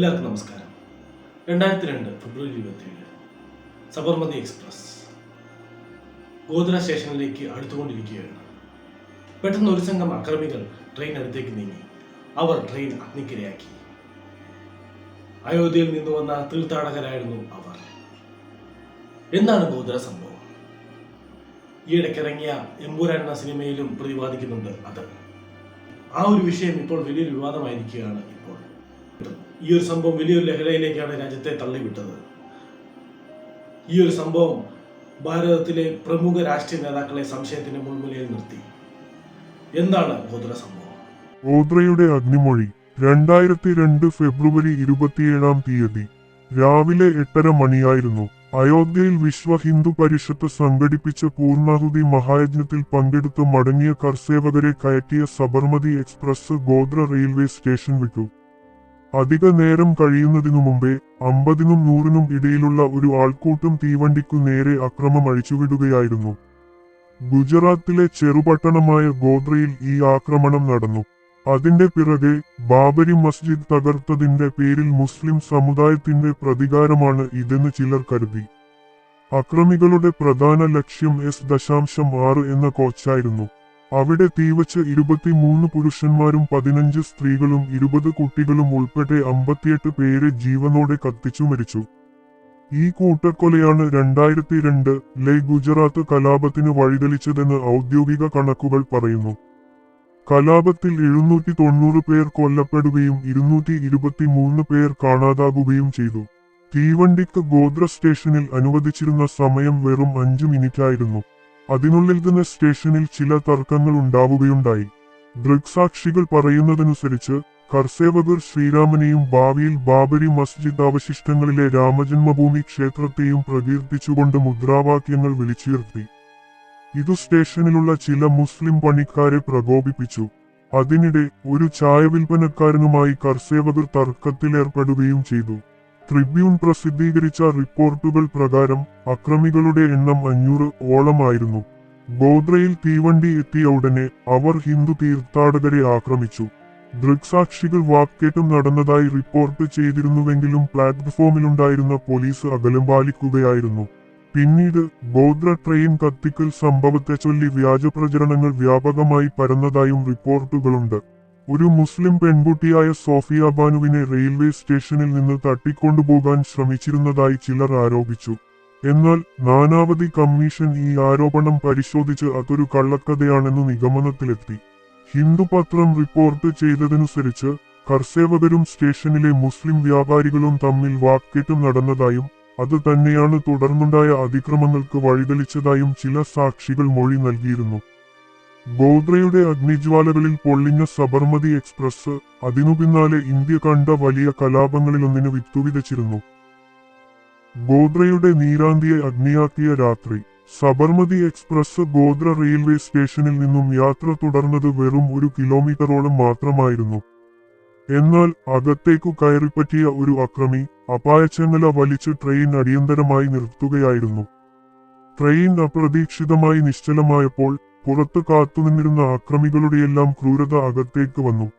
എല്ലാവർക്കും നമസ്കാരം. രണ്ടായിരത്തി രണ്ട് ഫെബ്രുവരി ഇരുപത്തിയേഴ് സബർമതി എക്സ്പ്രസ്. ഗോദ്ര സ്റ്റേഷനിലേക്ക് അടുത്തുകൊണ്ടിരിക്കുകയാണ്. പെട്ടെന്ന് ഒരു സംഘം അക്രമികൾ ട്രെയിൻ അടുത്തേക്ക് നീങ്ങി. അവർ ട്രെയിൻ അഗ്നിക്കിരയാക്കി. അയോധ്യയിൽ നിന്ന് വന്ന തീർത്ഥാടകരായിരുന്നു അവർ. എന്താണ് ഗോദ്ര സംഭവം? ഈയിടയ്ക്കിറങ്ങിയ എമ്പൂരാൻ എന്ന സിനിമയിലും പ്രതിപാദിക്കുന്നുണ്ട് അത്. ആ ഒരു വിഷയം ഇപ്പോൾ വലിയൊരു വിവാദമായിരിക്കുകയാണ് ഇപ്പോൾ. ഈ ഒരു സംഭവം വലിയൊരു ലഹളയിലേക്കാണ് രാജ്യത്തെ തള്ളിവിട്ടത്. ഈ ഒരു സംഭവം ഭാരതത്തിലെ പ്രമുഖ രാഷ്ട്രീയ നേതാക്കളെ സംശയത്തിന്റെ മുൾമുനയിൽ നിർത്തി. എന്താണ് ഗോത്ര സംഭവം? ഗോദ്രയുടെ അഗ്നിമൊഴി രണ്ടായിരത്തി രണ്ട് ഫെബ്രുവരി ഇരുപത്തിയേഴാം തീയതി രാവിലെ എട്ടര മണിയായിരുന്നു. അയോധ്യയിൽ വിശ്വ ഹിന്ദു പരിഷത്ത് സംഘടിപ്പിച്ച പൂർണാഹുതി മഹായജ്ഞത്തിൽ പങ്കെടുത്ത് മടങ്ങിയ കർസേവകരെ കയറ്റിയ Sabarmati express Godhra railway station വിട്ടു. അധിക നേരം കഴിയുന്നതിനു മുമ്പേ അമ്പതിനും നൂറിനും ഇടയിലുള്ള ഒരു ആൾക്കൂട്ടം തീവണ്ടിക്കു നേരെ അക്രമം അഴിച്ചുവിടുകയായിരുന്നു. ഗുജറാത്തിലെ ചെറുപട്ടണമായ ഗോദ്രയിൽ ഈ ആക്രമണം നടന്നു. അതിന്റെ പിറകെ ബാബരി മസ്ജിദ് തകർത്തതിന്റെ പേരിൽ മുസ്ലിം സമുദായത്തിന്റെ പ്രതികാരമാണ് ഇതെന്ന് ചിലർ കരുതി. അക്രമികളുടെ പ്രധാന ലക്ഷ്യം എസ് ദശാംശം ആറ് എന്ന കോച്ചായിരുന്നു. അവിടെ തീവച്ച് ഇരുപത്തിമൂന്ന് പുരുഷന്മാരും പതിനഞ്ച് സ്ത്രീകളും ഇരുപത് കുട്ടികളും ഉൾപ്പെടെ അമ്പത്തിയെട്ട് പേരെ ജീവനോടെ കത്തിച്ചു മരിച്ചു. ഈ കൂട്ടക്കൊലയാണ് രണ്ടായിരത്തി രണ്ട് ലെ ഗുജറാത്ത് കലാപത്തിന് വഴിതെളിച്ചതെന്ന് ഔദ്യോഗിക കണക്കുകൾ പറയുന്നു. കലാപത്തിൽ എഴുന്നൂറ്റി തൊണ്ണൂറ് പേർ കൊല്ലപ്പെടുകയും ഇരുന്നൂറ്റി ഇരുപത്തിമൂന്ന് പേർ കാണാതാകുകയും ചെയ്തു. തീവണ്ടിക്ക് ഗോദ്ര സ്റ്റേഷനിൽ അനുവദിച്ചിരുന്ന സമയം വെറും അഞ്ചു മിനിറ്റായിരുന്നു. അതിനുള്ളിൽ തന്നെ സ്റ്റേഷനിൽ ചില തർക്കങ്ങൾ ഉണ്ടാവുകയുണ്ടായി. ദൃക്സാക്ഷികൾ പറയുന്നതനുസരിച്ച് കർസേവകർ ശ്രീരാമനെയും ഭാവിയിൽ ബാബരി മസ്ജിദ് അവശിഷ്ടങ്ങളിലെ രാമജന്മഭൂമി ക്ഷേത്രത്തെയും പ്രകീർത്തിച്ചുകൊണ്ട് മുദ്രാവാക്യങ്ങൾ വിളിച്ചുയർത്തി ഇതു സ്റ്റേഷനിലുള്ള ചില മുസ്ലിം പണിക്കാരെ പ്രകോപിപ്പിച്ചു. അതിനിടെ ഒരു ചായ വിൽപ്പനക്കാരനുമായി കർസേവകർ തർക്കത്തിലേർപ്പെടുകയും ചെയ്തു. ട്രിബ്യൂൺ പ്രസിദ്ധീകരിച്ച റിപ്പോർട്ടുകൾ പ്രകാരം അക്രമികളുടെ എണ്ണം അഞ്ഞൂറ് ഓളമായിരുന്നു. ഗോദ്രയിൽ തീവണ്ടി എത്തിയ ഉടനെ അവർ ഹിന്ദു തീർത്ഥാടകരെ ആക്രമിച്ചു. ദൃക്സാക്ഷികൾ വാക്കേറ്റം നടന്നതായി റിപ്പോർട്ട് ചെയ്തിരുന്നുവെങ്കിലും പ്ലാറ്റ്ഫോമിലുണ്ടായിരുന്ന പോലീസ് അകലം പാലിക്കുകയായിരുന്നു പിന്നീട് ഗോദ്ര ട്രെയിൻ കത്തിക്കൽ സംഭവത്തെ ചൊല്ലി വ്യാജ പ്രചരണങ്ങൾ വ്യാപകമായി പരന്നതായും റിപ്പോർട്ടുകളുണ്ട്. ഒരു മുസ്ലിം പെൺകുട്ടിയായ സോഫിയ ബാനുവിനെ റെയിൽവേ സ്റ്റേഷനിൽ നിന്ന് തട്ടിക്കൊണ്ടുപോകാൻ ശ്രമിച്ചിരുന്നതായി ചിലർ ആരോപിച്ചു. എന്നാൽ നാനാവധി കമ്മീഷൻ ഈ ആരോപണം പരിശോധിച്ച് അതൊരു കള്ളക്കഥയാണെന്ന് നിഗമനത്തിലെത്തി. ഹിന്ദു പത്രം റിപ്പോർട്ട് ചെയ്തതനുസരിച്ച് കർസേവകരും സ്റ്റേഷനിലെ മുസ്ലിം വ്യാപാരികളും തമ്മിൽ വാക്കേറ്റം നടന്നതായും അത് തന്നെയാണ് തുടർന്നുണ്ടായ അതിക്രമങ്ങൾക്ക് വഴിതെളിച്ചതായും ചില സാക്ഷികൾ മൊഴി നൽകിയിരുന്നു. ഗോദ്രയുടെ അഗ്നിജ്വാലകളിൽ പൊള്ളിഞ്ഞ സബർമതി എക്സ്പ്രസ് അതിനു പിന്നാലെ ഇന്ത്യ കണ്ട വലിയ കലാപങ്ങളിലൊന്നിന് വിത്തുവിതച്ചിരുന്നു. ഗോദ്രയുടെ നീരാന്തിയെ അഗ്നിയാക്കിയ രാത്രി സബർമതി എക്സ്പ്രസ് ഗോദ്ര റെയിൽവേ സ്റ്റേഷനിൽ നിന്നും യാത്ര തുടർന്നത് വെറും ഒരു കിലോമീറ്ററോളം മാത്രമായിരുന്നു. എന്നാൽ അകത്തേക്കു കയറിപ്പറ്റിയ ഒരു അക്രമി അപായച്ചങ്ങല വലിച്ച് ട്രെയിൻ അടിയന്തരമായി നിർത്തുകയായിരുന്നു. ട്രെയിൻ അപ്രതീക്ഷിതമായി നിശ്ചലമായപ്പോൾ പുറത്ത് കാത്തുനിന്നിരുന്ന ആക്രമികളുടെയെല്ലാം ക്രൂരത അകത്തേക്ക് വന്നു.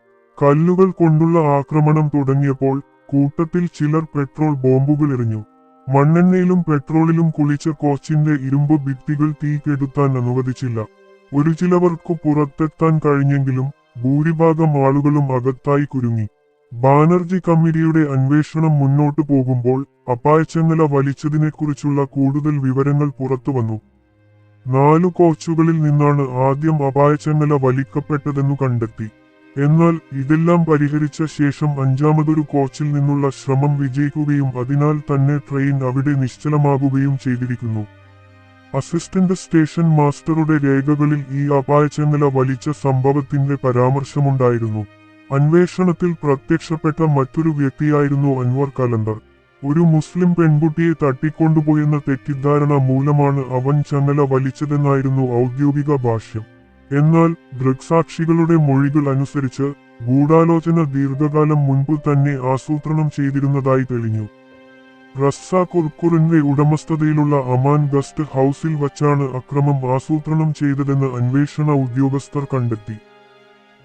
കല്ലുകൾ കൊണ്ടുള്ള ആക്രമണം തുടങ്ങിയപ്പോൾ കൂട്ടത്തിൽ ചിലർ പെട്രോൾ ബോംബുകൾ എറിഞ്ഞു. മണ്ണെണ്ണയിലും പെട്രോളിലും കുളിച്ച കോച്ചിന്റെ ഇരുമ്പ് ഭിത്തികൾ തീ കെടുത്താൻ അനുവദിച്ചില്ല. ഒരു ചിലവർക്ക് പുറത്തെത്താൻ കഴിഞ്ഞെങ്കിലും ഭൂരിഭാഗം ആളുകളും അകത്തായി കുരുങ്ങി. ബാനർജി കമ്മിറ്റിയുടെ അന്വേഷണം മുന്നോട്ടു പോകുമ്പോൾ അപായച്ചങ്ങല വലിച്ചതിനെക്കുറിച്ചുള്ള കൂടുതൽ വിവരങ്ങൾ പുറത്തുവന്നു നാലു കോച്ചുകളിൽ നിന്നാണ് ആദ്യം അപായച്ചങ്ങല വലിക്കപ്പെട്ടതെന്നു കണ്ടെത്തി. എന്നാൽ ഇതെല്ലാം പരിഹരിച്ച ശേഷം അഞ്ചാമതൊരു കോച്ചിൽ നിന്നുള്ള ശ്രമം വിജയിക്കുകയും അതിനാൽ തന്നെ ട്രെയിൻ അവിടെ നിശ്ചലമാകുകയും ചെയ്തിരിക്കുന്നു. അസിസ്റ്റന്റ് സ്റ്റേഷൻ മാസ്റ്ററുടെ രേഖകളിൽ ഈ അപായച്ചങ്ങല വലിച്ച സംഭവത്തിന്റെ പരാമർശമുണ്ടായിരുന്നു. അന്വേഷണത്തിൽ പ്രത്യക്ഷപ്പെട്ട മറ്റൊരു വ്യക്തിയായിരുന്നു അൻവർ കലണ്ടർ ഒരു മുസ്ലിം പെൺകുട്ടിയെ തട്ടിക്കൊണ്ടുപോയെന്ന തെറ്റിദ്ധാരണ മൂലമാണ് അവൻ ചങ്ങല വലിച്ചതെന്നായിരുന്നു ഔദ്യോഗിക ഭാഷ്യം. എന്നാൽ ദൃക്സാക്ഷികളുടെ മൊഴികൾ അനുസരിച്ച് ഗൂഢാലോചന ദീർഘകാലം മുൻപ് തന്നെ ആസൂത്രണം ചെയ്തിരുന്നതായി തെളിഞ്ഞു. റസ്സ കുർക്കുറിന്റെ ഉടമസ്ഥതയിലുള്ള അമാൻ ഗസ്റ്റ് ഹൗസിൽ വച്ചാണ് അക്രമം ആസൂത്രണം ചെയ്തതെന്ന് അന്വേഷണ ഉദ്യോഗസ്ഥർ കണ്ടെത്തി.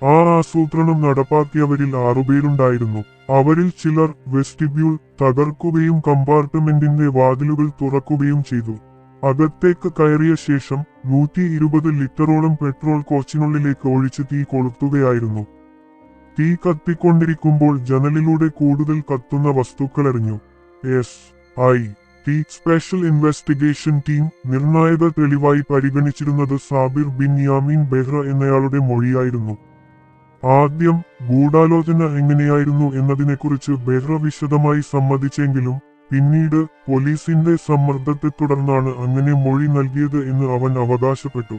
ആ ആസൂത്രണം നടപ്പാക്കിയവരിൽ ആറുപേരുണ്ടായിരുന്നു അവരിൽ ചിലർ വെസ്റ്റിബ്യൂൾ തകർക്കുകയും കമ്പാർട്ട്മെന്റിന്റെ വാതിലുകൾ തുറക്കുകയും ചെയ്തു. അകത്തേക്ക് കയറിയ ശേഷം നൂറ്റി ഇരുപത് ലിറ്ററോളം പെട്രോൾ കോച്ചിനുള്ളിലേക്ക് ഒഴിച്ച് തീ കൊളുത്തുകയായിരുന്നു. തീ കത്തിക്കൊണ്ടിരിക്കുമ്പോൾ ജനലിലൂടെ കൂടുതൽ കത്തുന്ന വസ്തുക്കളെറിഞ്ഞു S. I. T. Special investigation team നിർണായക തെളിവായി പരിഗണിച്ചിരുന്നത് സാബിർ ബിൻ യാമീൻ ബെഹ്റ എന്നയാളുടെ മൊഴിയായിരുന്നു. ആദ്യം ഗൂഢാലോചന എങ്ങനെയായിരുന്നു എന്നതിനെക്കുറിച്ച് ബെഹ്റ വിശദമായി സമ്മതിച്ചെങ്കിലും പിന്നീട് പോലീസിന്റെ സമ്മർദ്ദത്തെ തുടർന്നാണ് അങ്ങനെ മൊഴി നൽകിയത് എന്ന് അവൻ അവകാശപ്പെട്ടു.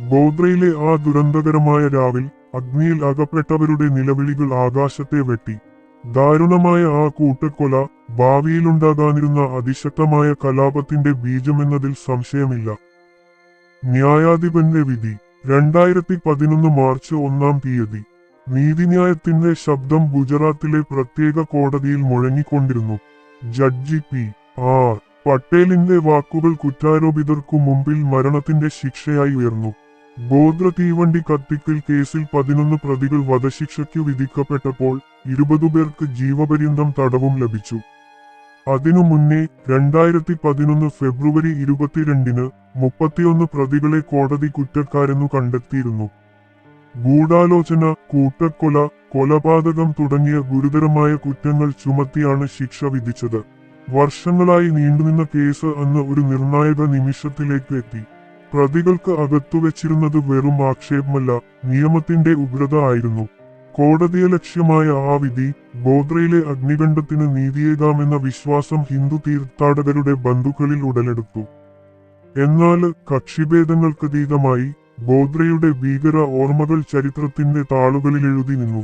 ഗോദ്രയിലെ ആ ദുരന്തകരമായ രാവിൽ അഗ്നിയിൽ അകപ്പെട്ടവരുടെ നിലവിളികൾ ആകാശത്തെ വെട്ടി. ദാരുണമായ ആ കൂട്ടക്കൊല ഭാവിയിലുണ്ടാകാനിരുന്ന അതിശക്തമായ കലാപത്തിന്റെ ബീജമെന്നതിൽ സംശയമില്ല. ന്യായാധിപന്റെ വിധി. രണ്ടായിരത്തി പതിനൊന്ന് മാർച്ച് ഒന്നാം തീയതി നീതിന്യായത്തിന്റെ ശബ്ദം ഗുജറാത്തിലെ പ്രത്യേക കോടതിയിൽ മുഴങ്ങിക്കൊണ്ടിരുന്നു. Judge P. ആർ. പട്ടേലിന്റെ വാക്കുകൾ കുറ്റാരോപിതർക്കു മുമ്പിൽ മരണത്തിന്റെ ശിക്ഷയായി ഉയർന്നു. ഗോത്ര തീവണ്ടി കത്തിക്കൽ കേസിൽ പതിനൊന്ന് പ്രതികൾ വധശിക്ഷയ്ക്കു വിധിക്കപ്പെട്ടപ്പോൾ ഇരുപതു പേർക്ക് ജീവപര്യന്തം തടവും ലഭിച്ചു. അതിനു മുന്നേ രണ്ടായിരത്തി പതിനൊന്ന് ഫെബ്രുവരി ഇരുപത്തിരണ്ടിന് മുപ്പത്തിയൊന്ന് പ്രതികളെ കോടതി കുറ്റക്കാരെന്നു കണ്ടെത്തിയിരുന്നു. ഗൂഢാലോചന കൂട്ടക്കൊല കൊലപാതകം തുടങ്ങിയ ഗുരുതരമായ കുറ്റങ്ങൾ ചുമത്തിയാണ് ശിക്ഷ വിധിച്ചത്. വർഷങ്ങളായി നീണ്ടുനിന്ന കേസ് അന്ന് ഒരു നിർണായക നിമിഷത്തിലേക്ക് എത്തി. പ്രതികൾക്ക് അകത്തുവച്ചിരുന്നത് വെറും ആക്ഷേപമല്ല നിയമത്തിന്റെ ഉഗ്രത ആയിരുന്നു. കോടതിയെ ലക്ഷ്യമായ ആ വിധി ഗോദ്രയിലെ അഗ്നികണ്ഠത്തിന് നീതിയേകാമെന്ന വിശ്വാസം ഹിന്ദു തീർത്ഥാടകരുടെ ബന്ധുക്കളിൽ ഉടലെടുത്തു. എന്നാൽ കക്ഷിഭേദങ്ങൾക്കതീതമായി ബോദ്രയുടെ ഭീകര ഓർമ്മകൾ ചരിത്രത്തിന്റെ താളുകളിൽ എഴുതി നിന്നു.